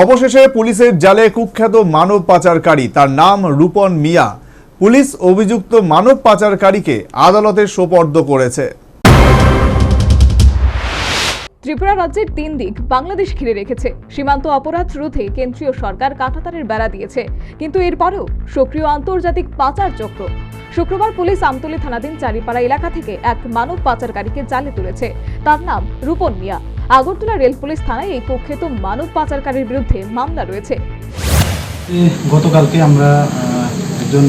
অবশেষে পুলিশের জালে কুখ্যাত মানব পাচারকারী, তার নাম রূপন মিয়া। পুলিশ অভিযুক্ত মানব পাচারকারীকে আদালতে সোপর্দ করেছে। ত্রিপুরা রাজ্যের তিন দিক বাংলাদেশ ঘিরে রেখেছে। সীমান্ত অপরাধ রোধে কেন্দ্রীয় সরকার কাঁটাতারের বেড়া দিয়েছে। কিন্তু এরপরেও সক্রিয় আন্তর্জাতিক পাচার চক্র। শুক্রবার পুলিশ আমতলী থানাধীন চারিপাড়া এলাকা থেকে এক মানব পাচারকারীকে জালে তুলেছে। তার নাম রূপন মিয়া। আগরতলা রেল পুলিশ থানায় এই কুখ্যাত মানব পাচারকারীর বিরুদ্ধে মামলা রয়েছে। গতকালকে আমরা একজন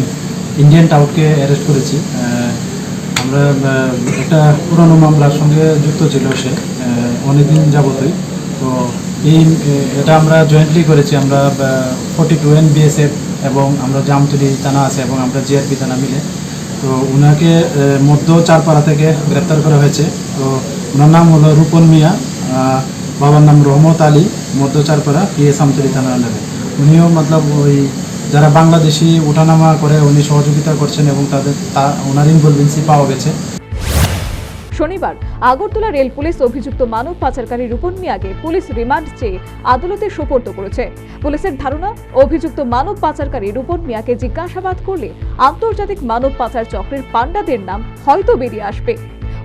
ইন্ডিয়ান টাউটকে অ্যারেস্ট করেছি। আমরা একটা পুরনো মামলার সঙ্গে যুক্ত ছিল সে অনেকদিন যাবতই। তো এই এটা আমরা জয়েন্টলি করেছি। আমরা ফর্টি টু এন বিএসএফ এবং আমরা জামতলি থানা আছে এবং আমরা জিআরপি থানা মিলে। তো ওনাকে মধ্য চারপাড়া থেকে গ্রেপ্তার করা হয়েছে। তো ওনার নাম হলো রূপন মিয়া। বাবার নাম রহমত আলী মধ্য চারপাড়া পিএস আমতলি থানা আন্ডারে উনিও মতলব ওই যারা বাংলাদেশি ওঠানামা করে, উনি সহযোগিতা করছেন এবং তাদের তা, ওনার ইনভলভেন্সি পাওয়া গেছে। শনিবার, আগরতলা রেল পুলিশ অভিযুক্ত মানব পাচারকারী রূপন মিয়াকে পুলিশ রিমান্ড চেয়ে আদালতে সোপর্দ করেছে। পুলিশের ধারণা, অভিযুক্ত মানব পাচারকারী রূপন মিয়াকে জিজ্ঞাসাবাদ করলে আন্তর্জাতিক মানব পাচার চক্রের পাণ্ডাদের নাম হয়তো বেরিয়ে আসবে।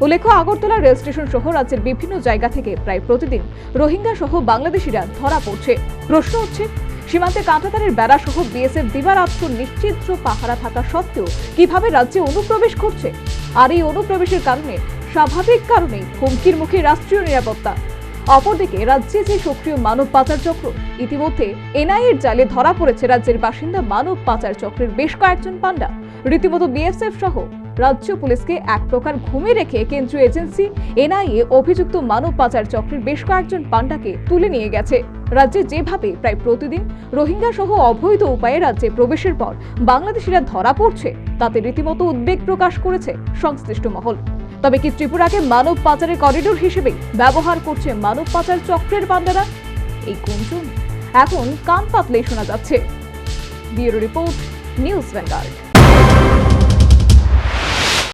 উল্লেখ্য, আগরতলা রেল স্টেশন সহ রাজ্যের বিভিন্ন জায়গা থেকে প্রায় প্রতিদিন রোহিঙ্গা সহ বাংলাদেশিরা ধরা পড়ছে। প্রশ্ন হচ্ছে, সীমান্তে কাঁটাতারের বেড়া সহ বিএসএফ দিবারাত্র নিশ্চিদ্র পাহারা থাকা সত্ত্বেও কীভাবে রাজ্যে অনুপ্রবেশ করছে? আর এই অনুপ্রবেশের কারণে, স্বাভাবিক কারণেই হুমকির মুখে রাষ্ট্রীয় নিরাপত্তা। অপরদিকে, রাজ্যে যে সক্রিয় মানব পাচার চক্র, ইতিমধ্যে এনআইএর জালে ধরা পড়েছে রাজ্যের বাসিন্দা মানব পাচার চক্রের বেশ কয়েকজন পান্ডা রীতিমতো বিএসএফ সহ রাজ্য পুলিশকে এক প্রকার ঘুমে রেখে কেন্দ্রীয় এজেন্সি, এনআইএ, অভিযুক্ত মানব পাচার চক্রের বেশ কয়েকজন পান্ডাকে তুলে নিয়ে গেছে। রাজ্যে যেভাবে প্রায় প্রতিদিন রোহিঙ্গা সহ অবৈধ উপায়ে রাজ্যে প্রবেশের পর বাংলাদেশিরা ধরা পড়ছে, তাতে রীতিমতো উদ্বেগ প্রকাশ করেছে সংশ্লিষ্ট মহল। তবে কি ত্রিপুরাকে মানব পাচারের করিডোর হিসেবে ব্যবহার করছে মানব পাচার চক্রের পান্ডারা? এই গুঞ্জন। এখন কান পাতলেই শোনা যাচ্ছে। Bureau report, news Vanguard.